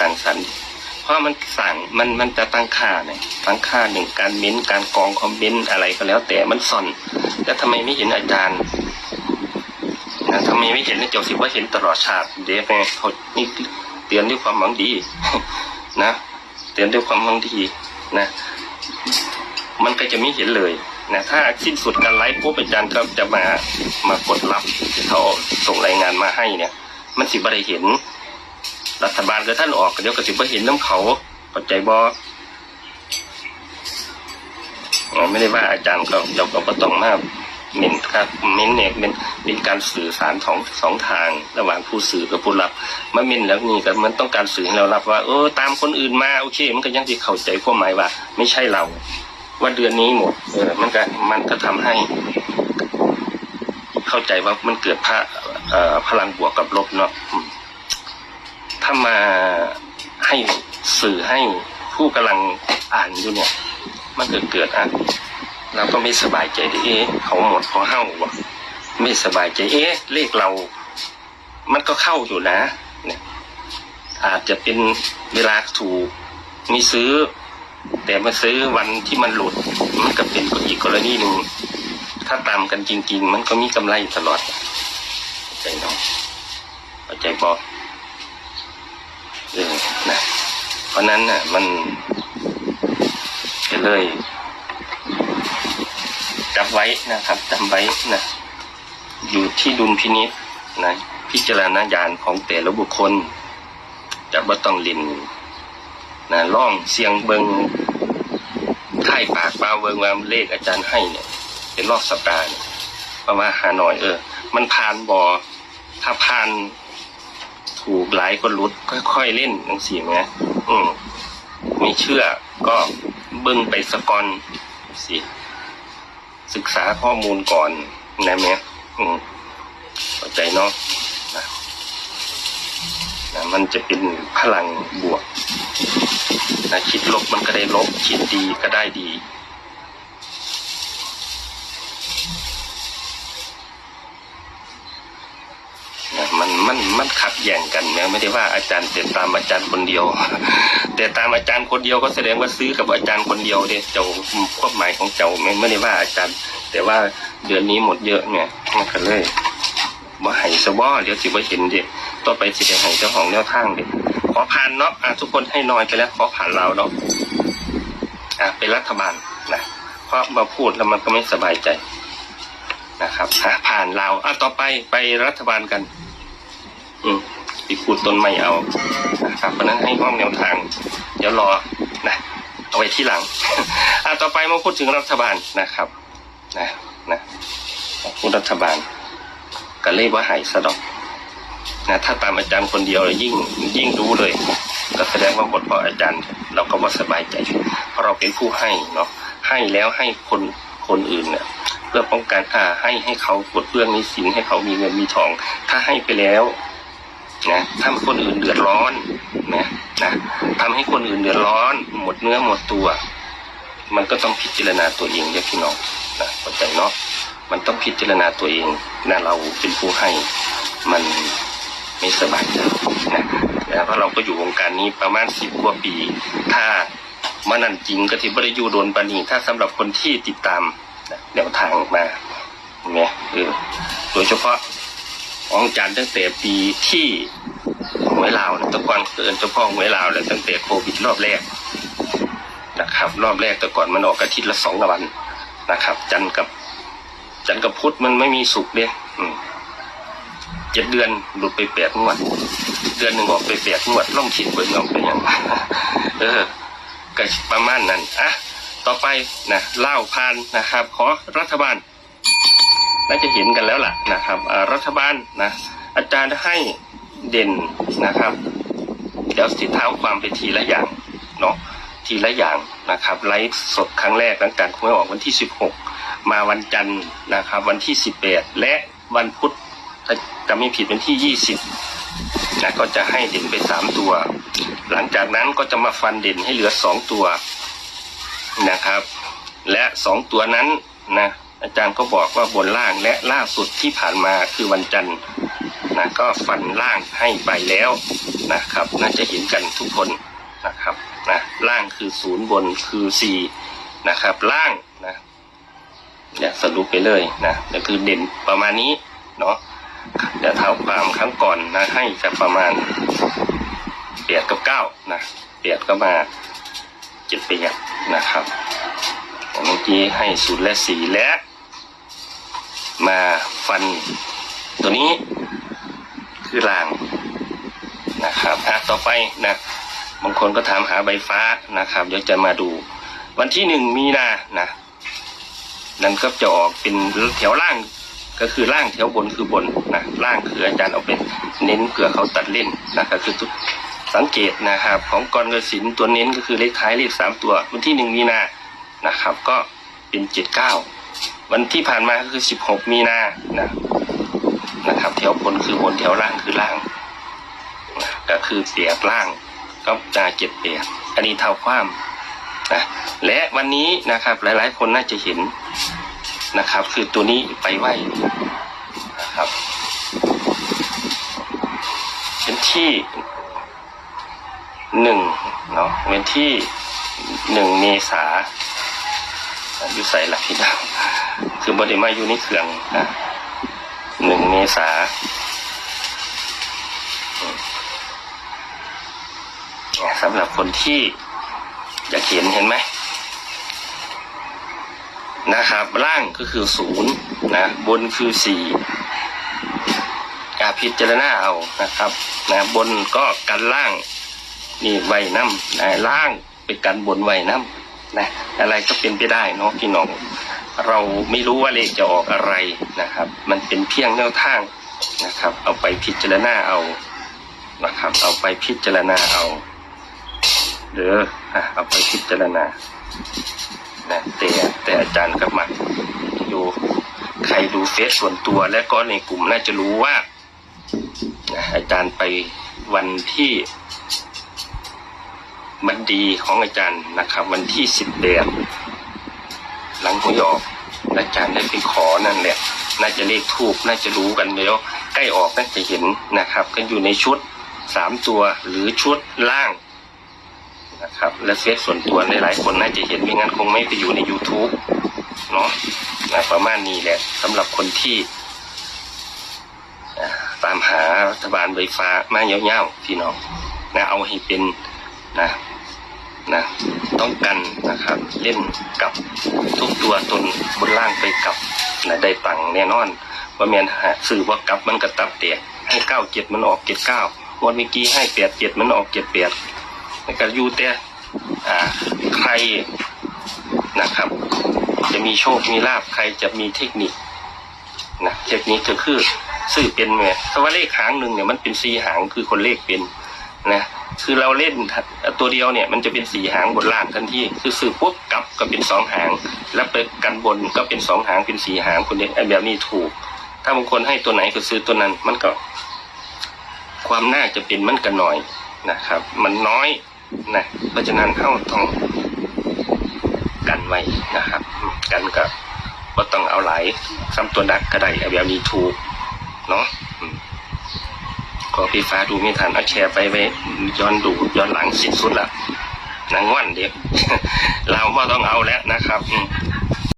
สั่งสรรค์เพราะมันสั่งมันมันจะตั้งค่าเนี่ยตั้งค่าหนึ่งการเม้นต์การกองคอมเมนต์อะไรก็แล้ว แต่มันซอนแล้วทำไมไม่เห็นอาจารย์นะทำไมไม่เห็นเจ้าสิว่าเห็นตลอดชาติเดี๋ยวไงเขานี่เตือนด้วยความหวังดี นะเตือนด้วยความหวังดีนะ มันก็จะไม่เห็นเลยนะถ้าสิ้นสุดการไลฟ์ปุ๊บอาจารย์ก็จะมามากดรับที่เขาส่งรายงานมาให้เนี่ย มันสิบ่ได้เห็น รัฐบาลก็ท่านออกเดี๋ยวก็สิบ่เห็นน้ำเขาเข้าใจบ่เอ่อไม่ได้ว่าอาจารย์ก็เราก็บ่ต้องมาเม้นครับเม้นเนี่ยเป็นเป็นการสื่อสารของสองทางระหว่างผู้สื่อกับผู้รับมาเม้นแล้วนี่ก็มันต้องการสื่อให้เรารับว่าเออตามคนอื่นมาโอเค มันก็ยังที่เข้าใจความหมายว่า ไม่ใช่เรา ว่าเดือนนี้หมดเออมันก็มันก็ทำให้ เข้าใจว่ามันเกิดพระเอ่อพลังบวกกับลบเนาะ ถ้ามาให้สื่อให้ผู้กำลังอ่านอยู่เนี่ย มันเกิดเกิดอะเราก็ไม่สบายใจดิเอ๊ะเขาหมดเพอเฮ้าวะไม่สบายใจเอ๊ะเลขเรา มันก็เข้าอยู่นะ เนี่ย อาจจะเป็นเวลาถูกมีซื้อ แต่มาซื้อวันที่มันหลุด มันก็เป็นอีกกรณีหนึ่งถ้าตามกันจริง ๆ มันก็มีกำไรตลอดเข้าใจเนาะเข้าใจบอกเออนะ เพ ราะนั้นน่ะมันก็เลยจำไว้นะครับจำไว้นะอยู่ที่ดุลพินิษนะพิจารณาญาณของแต่ละบุคคล จะบ่ต้องลินนะล่องเสียงเบิงไข่ปากเปล่าเบิงว่าเลขอาจารย์ให้เนี่ย เป็นรอบสัปดาห์เนี่ยประมาณหาหน่อยเออ มันผ่านบอถ้าผ่านถูกหลายคนรุดค่อยๆเล่นนังสีไหม อืมไม่เชื่อก็เบิ้งไปสกอนสิศึกษาข้อมูลก่อนนะแม่อืมเข้าใจเนาะนะนะมันจะเป็นพลังบวกนะคิดลบมันก็ได้ลบคิดดีก็ได้ดี นะ มันมันขัดแย้งกันนะไม่ได้ว่าอาจารย์แต่ตามอาจารย์คนเดียว แต่ตามอาจารย์คนเดียวก็แสดงว่าซื้อกับอาจารย์คนเดียวเด้เจ้าความหมายของเจ้าไม่ไม่ได้ว่าอาจารย์ แต่ว่าเดือนนี้หมดเยอะเนี่ยมันก็เลยบ่ให้สบอเดี๋ยวสิบ่เห็นเด็ต่อไปสิได้ให้เจ้าของแนวทางเด็ขอผ่านเนาะอะทุกคนให้น้อยไปแล้วขอผ่านเราเนาะอะเป็นรัฐบาลนะเพราะมาพูดแล้วมันก็ไม่สบายใจนะครับผ่านเราอะต่อไปไปรัฐบาลกัน อืมอีกพูดต้นไม่เอานะครับเพราะนั้นให้ห้องแนวทาง เดี๋ยวรอนะเอาไว้ที่หลังอะต่อไปมาพูดถึงรัฐบาลนะครับนะนะพูดรัฐบาลก็เลยว่าหายสะดอกนะถ้าตามอาจารย์คนเดียวยิ่งยิ่งรู้เลยก็แสดงว่าหมดเพราะอาจารย์ เราก็ว่าสบายใจ เพราะเราเป็นผู้ให้เนาะให้แล้วให้คนคนอื่นเนี่ยเพื่อป้องกันอ่าให้ให้เขาปลดเปลื้องหนี้สินให้เขามีเงินมีทอง ถ้าให้ไปแล้ว นะทำคนอื่นเดือดร้อนนะนะทำให้คนอื่นเดือดร้อน หมดเนื้อหมดตัว มันก็ต้องพิจารณาตัวเองเด็กพี่น้องนะเข้าใจเนาะมันต้องพิจารณาตัวเองนะเราเป็นผู้ให้มันไม่สบายใจนะแล้วเพราะเราก็อยู่วงการนี้ประมาณสิบกว่าปี ถ้ามันนั่นจริงก็ที่บริยูโดนปานีถ้าสำหรับคนที่ติดตามแนวทางมาเนี่ยเออโดยเฉพาะ ของจารย์ตั้งแต่ปีที่หวยลาวนะตะก่อนเกินเฉพาะหวยลาวเลยตั้งแต่โควิดรอบแรกนะครับ รอบแรกแต่ก่อนมันออกอาทิตย์ละสองวันนะครับ จันทร์กับ จันทร์กับพุธมันไม่มีสุกเด้อืมเจ็ดเดือนหลุดไปแปดงวด เดือนหนึ่งออกไปแปดงวดล่องคิดเบิ่งเอาไปยังเออก็ประมาณนั้นอะต่อไปนะเล่าพานนะครับ ขอรัฐบาล น่าจะเห็นกันแล้วล่ะนะครับรัฐบาลนะอาจารย์ให้เด่นนะครับ เดี๋ยวสิเท้าความไปทีละอย่างเนาะทีละอย่างนะครับไลฟ์สดครั้งแรกหลังจากหวยออกวันที่ 16 มาวันจันทร์นะครับวันที่ 18 และวันพุธถ้าจะไม่ผิดวันที่ 20นะก็จะให้เด่นไป 3 ตัว หลังจากนั้นก็จะมาฟันเด่นให้เหลือ 2 ตัวนะครับ และ 2 ตัวนั้นนะ อาจารย์ก็บอกว่าบนล่างและล่าสุดที่ผ่านมาคือวันจันทร์นะก็ฟันล่างให้ไปแล้วนะครับน่าจะเห็นกันทุกคนนะครับนะล่างคือศูนย์บนคือสี่นะครับ ล่างนะเนี่ยสรุปไปเลยนะก็คือเด่นประมาณนี้เนาะเดี๋ยวเท้าความครั้งก่อนนะให้จะประมาณเปียดกับเก้านะเปียดก็มาเจ็ดเปียดนะครับเมื่อกี้ให้ศูนย์และสี่และ มาฟันตัวนี้คือรางนะครับอะต่อไปนะบางคนก็ถามหาใบฟ้านะครับ เดี๋ยวจะมาดู วันที่หนึ่งมีนานะนั่นก็จะออกเป็นแถวล่างก็คือล่างแถวบนคือบนนะล่างคืออาจารย์เอาไปเน้นเผื่อเขาตัดเล่นนะครับคือทุกสังเกตนะครับ ของกรกสินตัวเน้นก็คือเลขท้ายเลขสามตัว วันที่หนึ่งมีนานะครับ ก็เป็นเจ็ดเก้า วันที่ผ่านมาก็คือ 16 มีนานะนะครับแถวบนคือบนแถวล่างคือล่างนะก็คือเปียกล่างก็จะเจ็ดเปียกอันนี้เท่าความนะและวันนี้นะครับหลายๆ คนน่าจะเห็นนะครับ คือตัวนี้ไปไหวนะครับเป็นที่หนึ่งเนาะเป็นที่หนึ่งเมษาอยู่ใส่หลักพี่น้อง คือบไดิมาอยู่ในเครื่องนะหนึ่งเมษาสำหรับคนที่อยากเห็นเห็นไหมนะครับ ล่างก็คือศูนย์นะบนคือสี่อาพิจารณาเอานะครับนะบนก็กันล่างนี่ไว้น้ำนะล่างเป็นกันบนไว้น้ำนะอะไรก็เป็นไปได้เนาะพี่น้อง เราไม่รู้ว่าเลขจะออกอะไรนะครับ มันเป็นเพียงแนวทางนะครับ เอาไปพิจารณาเอานะครับ เอาไปพิจารณาเอาเด้ออะเอาไปพิจารณานะแต่แต่อาจารย์กับมันดูใครดูเฟซส่วนตัวและก็ในกลุ่มน่าจะรู้ว่านะอาจารย์ไปวันที่มันดีของอาจารย์นะครับ วันที่สิบเดือน ลังหวยออกอาจารย์ได้ไปขอนั่นแหละ น่าจะเลขทูบน่าจะรู้กันแล้ว ใกล้ออกน่าจะเห็นนะครับ ก็อยู่ในชุดสามตัวหรือชุดล่างนะครับ และเฟซส่วนตัวหลายๆคนน่าจะเห็นไม่งั้นคงไม่ไปอยู่ใน YouTube เนาะนะประมาณนี้แหละสำหรับคนที่ตามหารัฐบาลไฟฟ้ามาเงี้ยวๆพี่น้องนะเอาให้เป็นนะ นะต้องกันนะครับเล่นกับทุกตัวตนบนล่างไปกับนะได้ตังแน่นอนว่าเมียนหาสื่อว่ากลับมันกระตับเตะให้เก้าเจ็ดมันออกเจ็ดเก้าวันเมื่อกี้ให้แปดเจ็ดมันออกเจ็ดแปดแล้วก็อยู่แต่อ่าใครนะครับ จะมีโชคมีลาบใครจะมีเทคนิคนะเทคนิคก็คือสื่อเป็นไงถ้าว่าเลขหางหนึ่งเนี่ยมันเป็นสีหางคือคนเลขเป็นนะ คือเราเล่นตัวเดียวเนี่ยมันจะเป็นสีหางบนล่างทันทีคือสื่อปุ๊บกลับก็เป็นสองหาง แล้วไปกันบนก็เป็นสองหางเป็นสีหางคนเนี้ยไอ้แบบนี้ถูก ถ้าบางคนให้ตัวไหนก็ซื้อตัวนั้นมันก็ ความน่าจะเป็นมันก็น้อยนะครับ มันน้อยนะเพราะฉะนั้นเข้าต้องกันไว้นะครับ กันก็ก็ต้องเอาหลายซ้ำตัวนักก็ได้เอาแบบนี้ถูกเนาะ ก็พี่ฟ้าดูไม่ทันเอาแชร์ไปไว้ย้อนดูย้อนหลังสิ้นสุดละนางว่านเด็กเราก็ต้องเอาแล้วนะครับ